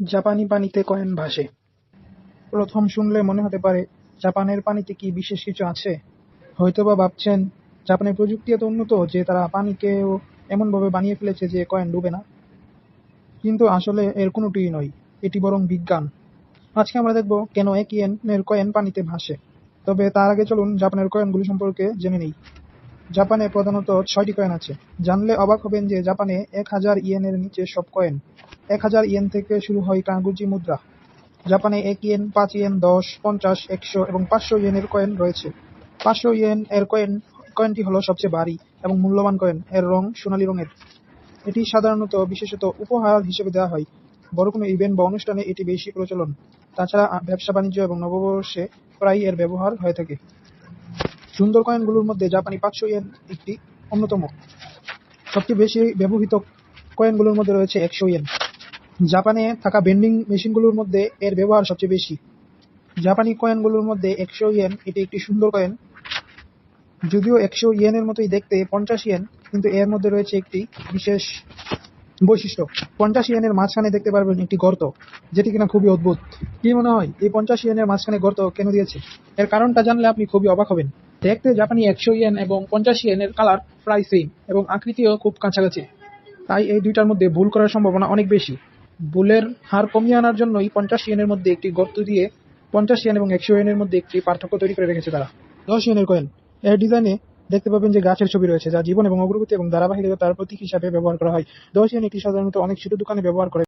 জাপানি পানিতে কয়েন ভাসে। প্রথম শুনলে মনে হতে পারে, জাপানের পানিতে কি বিশেষ কিছু আছে? হয়তোবা ভাবছেন, জাপানের প্রযুক্তি এত উন্নত যে তারা পানিকেও এমনভাবে বানিয়ে ফেলেছে যে কয়েন ডুবে না। কিন্তু আসলে এর কোনোটিই নয়, এটি বরং বিজ্ঞান। আজকে আমরা দেখব কেন এক ইয়েনের কয়েন পানিতে ভাসে। তবে তার আগে চলুন জাপানের কয়েনগুলি সম্পর্কে জেনে নেই। জাপানে প্রধানত ছয়টি কয়েন আছে। জানলে অবাক হবেন যে জাপানে এক হাজার ইয়েনের নিচে সব কয়েন। এক হাজার ইয়েন থেকে শুরু হয় কাগুজি মুদ্রা। জাপানে এক ইয়েন, পাঁচ ইয়েন, দশ, পঞ্চাশ, একশো এবং পাঁচশো ইয়েনের কয়েন রয়েছে। পাঁচশো ইয়েন এর কয়েন, কয়েনটি হলো সবচেয়ে ভারী এবং মূল্যবান কয়েন। এর রং সোনালী রঙের। এটি সাধারণত বিশেষত উপহার হিসেবে দেওয়া হয়। বড় কোনো ইভেন্ট বা অনুষ্ঠানে এটি বেশি প্রচলন। তাছাড়া ব্যবসা বাণিজ্য এবং নববর্ষে প্রায়ই এর ব্যবহার হয়ে থাকে। সুন্দর কয়েনগুলোর মধ্যে জাপানি পাঁচশো ইয়েন একটি অন্যতম। সবচেয়ে বেশি ব্যবহৃত কয়েনগুলোর মধ্যে রয়েছে একশো ইয়েন। জাপানে থাকা ভেন্ডিং মেশিনগুলোর মধ্যে এর ব্যবহার সবচেয়ে বেশি। জাপানি কয়েনগুলোর মধ্যে একশো ইয়েন এটি একটি সুন্দর কয়েন যদিও একশো ইয়েনের মতোই দেখতে পঞ্চাশ ইয়েন কিন্তু এর মধ্যে রয়েছে একটি বিশেষ বৈশিষ্ট্য। পঞ্চাশ ইয়েনের মাঝখানে দেখতে পারবেন একটি গর্ত, যেটি কিনা খুবই অদ্ভুত। কি মনে হয়, এই পঞ্চাশ ইয়েনের মাঝখানে গর্ত কেন দিয়েছে? এর কারণটা জানলে আপনি খুবই অবাক হবেন। দেখতে জাপানি একশো ইয়েন এবং পঞ্চাশ ইয়েনের কালার প্রায় সেম এবং আকৃতিও খুব কাছাকাছি। তাই এই দুইটার মধ্যে ভুল করার সম্ভাবনা অনেক বেশি। ভুলের হার কমিয়ে আনার জন্যই পঞ্চাশ ইয়েনের মধ্যে একটি গর্ত দিয়ে পঞ্চাশ ইয়েন এবং একশো ইয়েনের মধ্যে একটি পার্থক্য তৈরি করে রেখেছে তারা। দশ ইয়েনের কয়েন এর ডিজাইনে দেখতে পাবেন যে গাছের ছবি রয়েছে, যা জীবন এবং অগ্রগতি এবং ধারাবাহিকতার প্রতীক হিসাবে ব্যবহার করা হয়। দশ ইয়েন একটি সাধারণত অনেক ছোট দোকানে ব্যবহার করে।